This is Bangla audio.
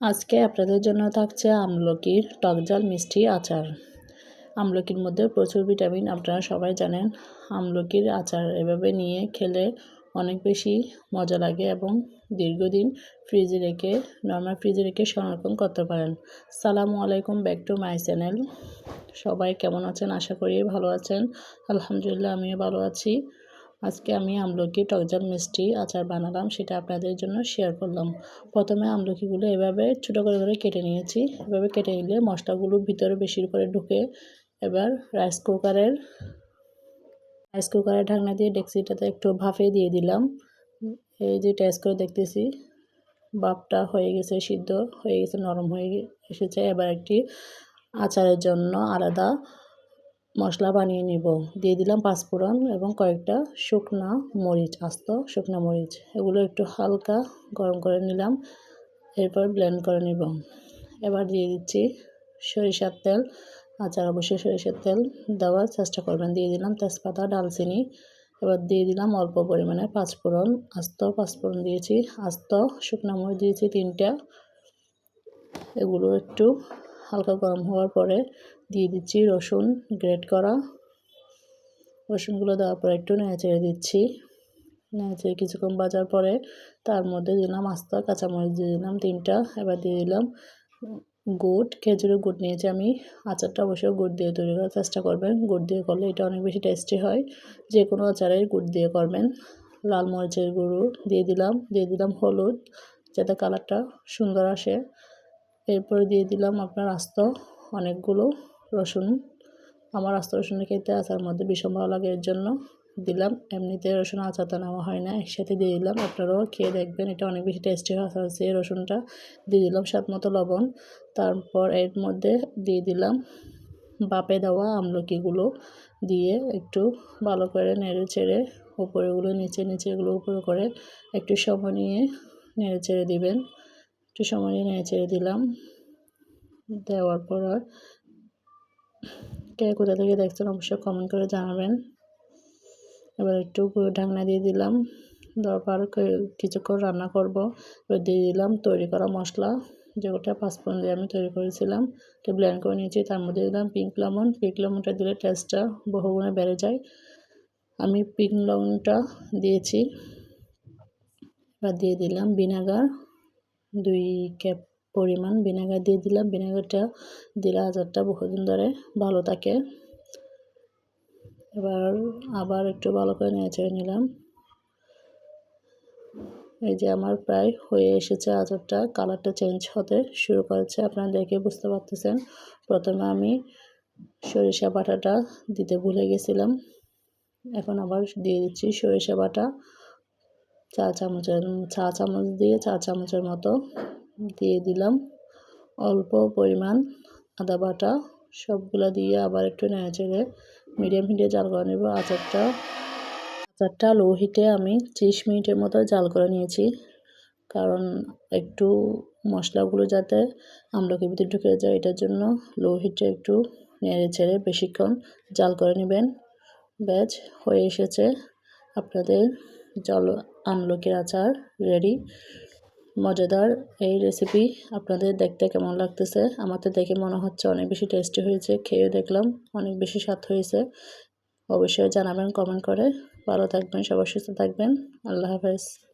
আজকে আপনাদের জন্য থাকছে আমলকির টকজাল মিষ্টি আচার। আমলকির মধ্যে প্রচুর ভিটামিন, আপনারা সবাই জানেন, আমলকির আচার এভাবে নিয়ে খেলে অনেক বেশি মজা লাগে এবং দীর্ঘদিন ফ্রিজে রেখে নর্মাল ফ্রিজে রেখে সংরক্ষণ করতে পারেন। সালামু আলাইকুম, ব্যাক টু মাই চ্যানেল। সবাই কেমন আছেন? আশা করি ভালো আছেন। আলহামদুলিল্লাহ, আমিও ভালো আছি। আজকে আমি আমলকি টকজাল মিষ্টি, আচার বানালাম, সেটা আপনাদের জন্য শেয়ার করলাম। প্রথমে আমলকিগুলো এভাবে ছোটো করে করে কেটে নিয়েছি। এভাবে কেটে নিলে মশলাগুলো ভিতরে বেশি করে ঢুকে, এবার রাইস কুকারের রাইস কুকারের ঢাকনা দিয়ে ডেক্সিটাতে একটু ভাফে দিয়ে দিলাম। এই যে টেস্ট করে দেখতেছি বাপটা হয়ে গেছে, সিদ্ধ হয়ে গেছে, নরম হয়ে এসেছে এবার একটি আচারের জন্য আলাদা মশলা বানিয়ে নিব। দিয়ে দিলাম পাঁচফোড়ন এবং কয়েকটা শুকনা মরিচ, আস্ত শুকনা মরিচ। এগুলো একটু হালকা গরম করে নিলাম, এরপর ব্লেন্ড করে নিব। এবার দিয়ে দিচ্ছি সরিষার তেল। আচার অবশ্যই সরিষার তেল দেওয়ার চেষ্টা করবেন। দিয়ে দিলাম তেজপাতা, ডালচিনি। এবার দিয়ে দিলাম অল্প পরিমাণে পাঁচফোড়ন, আস্ত পাঁচফোড়ন দিয়েছি, আস্ত শুকনো মরিচ দিয়েছি তিনটা। এগুলো একটু হালকা গরম হওয়ার পরে দিয়ে দিচ্ছি রসুন গ্রেট করা। রসুনগুলো দেওয়ার পরে একটু নেড়ে দিচ্ছি। নেড়ে কিছুক্ষণ বাজার পরে তার মধ্যে দিলাম আস্তা কাঁচামরিচ দিয়ে দিলাম তিনটা। এবার দিয়ে দিলাম গুড়, খেজুরের গুড় নিয়েছি আমি। আচারটা অবশ্যই গুড় দিয়ে তৈরি করার চেষ্টা করবেন। গুড় দিয়ে করলে এটা অনেক বেশি টেস্টি হয়। যে কোনো আচারের গুড় দিয়ে করবেন। লাল মরিচের গুঁড়ো দিয়ে দিলাম। দিয়ে দিলাম হলুদ যাতে কালারটা সুন্দর আসে। এরপরে দিয়ে দিলাম আপনার আস্ত অনেকগুলো রসুন। আমার আস্ত রসুন খেতে আচার মধ্যে ভীষণ ভালো লাগে, এর জন্য দিলাম। এমনিতে রসুন আচারটা নেওয়া হয় না, একসাথে দিয়ে দিলাম। আপনারাও খেয়ে দেখবেন, এটা অনেক বেশি টেস্টি আচার এই রসুনটা দিয়ে দিলাম স্বাদ মতো লবণ। তারপর এর মধ্যে দিয়ে দিলাম বাপে দেওয়া আমলকিগুলো দিয়ে একটু ভালো করে নেড়ে চেড়ে উপরেগুলো নিচে নিচে এগুলো উপরে করে একটু সময় নিয়ে নেড়ে চেড়ে দিবেন। একটু সময় নিয়ে চেড়ে দিলাম। দেওয়ার পর আর কে কোথা থেকে দেখছেন অবশ্যই কমেন্ট করে জানাবেন। এবার একটু ঢাকনা দিয়ে দিলাম। দেওয়ার পর কিছুক্ষণ রান্না করব। এবার দিয়ে দিলাম তৈরি করা মশলা। যে যেটা পাঁচফোড়ন দিয়ে আমি তৈরি করেছিলাম তো ব্লেন্ড করে নিয়েছি। তার মধ্যে দিলাম পিঙ্ক লেমন পিঙ্ক লেমনটা দিলে টেস্টটা বহুগুণে বেড়ে যায়। আমি পিঙ্ক লেমনটা দিয়েছি। এবার দিয়ে দিলাম ভিনেগার দুই ক্যাপ পরিমাণ ভিনেগার দিয়ে দিলাম ভিনেগারটা দিলে আচারটা বহুদিন ধরে ভালো থাকে। এবার আবার একটু ভালো করে নেড়ে নিলাম। এই যে আমার প্রায় হয়ে এসেছে আচারটা কালারটা চেঞ্জ হতে শুরু করেছে আপনারা দেখে বুঝতে পারতেছেন। প্রথমে আমি সরিষা বাটাটা দিতে ভুলে গেছিলাম। এখন আবার দিয়ে দিচ্ছি সরিষা বাটা। চা চামচের, চা চামচ দিয়ে চা চামচের মতো দিয়ে দিলাম। অল্প পরিমাণ আদা বাটা, সবগুলো দিয়ে আবার একটু নেড়ে চেড়ে মিডিয়াম হিটে জাল করে নেব। আচারটা আচারটা লো হিটে আমি ত্রিশ মিনিটের মতো জাল করে নিয়েছি। কারণ একটু মশলাগুলো যাতে আমলকির ভিতরে ঢুকে যায়, এটার জন্য লো হিটে একটু নেড়ে ছেড়ে বেশিক্ষণ জাল করে নেবেন। ব্যাচ হয়ে এসেছে। আপনাদের জল আমলকির আচার রেডি মজাদার। এই রেসিপি আপনাদের দেখতে কেমন লাগতেছে? আমাদের দেখে মনে হচ্ছে অনেক বেশি টেস্টি হয়েছে খেয়ে দেখলাম, অনেক বেশি স্বাদ হয়েছে। অবশ্যই জানাবেন কমেন্ট করে। ভালো থাকবেন সবার সুস্থ থাকবেন। আল্লাহ হাফেজ।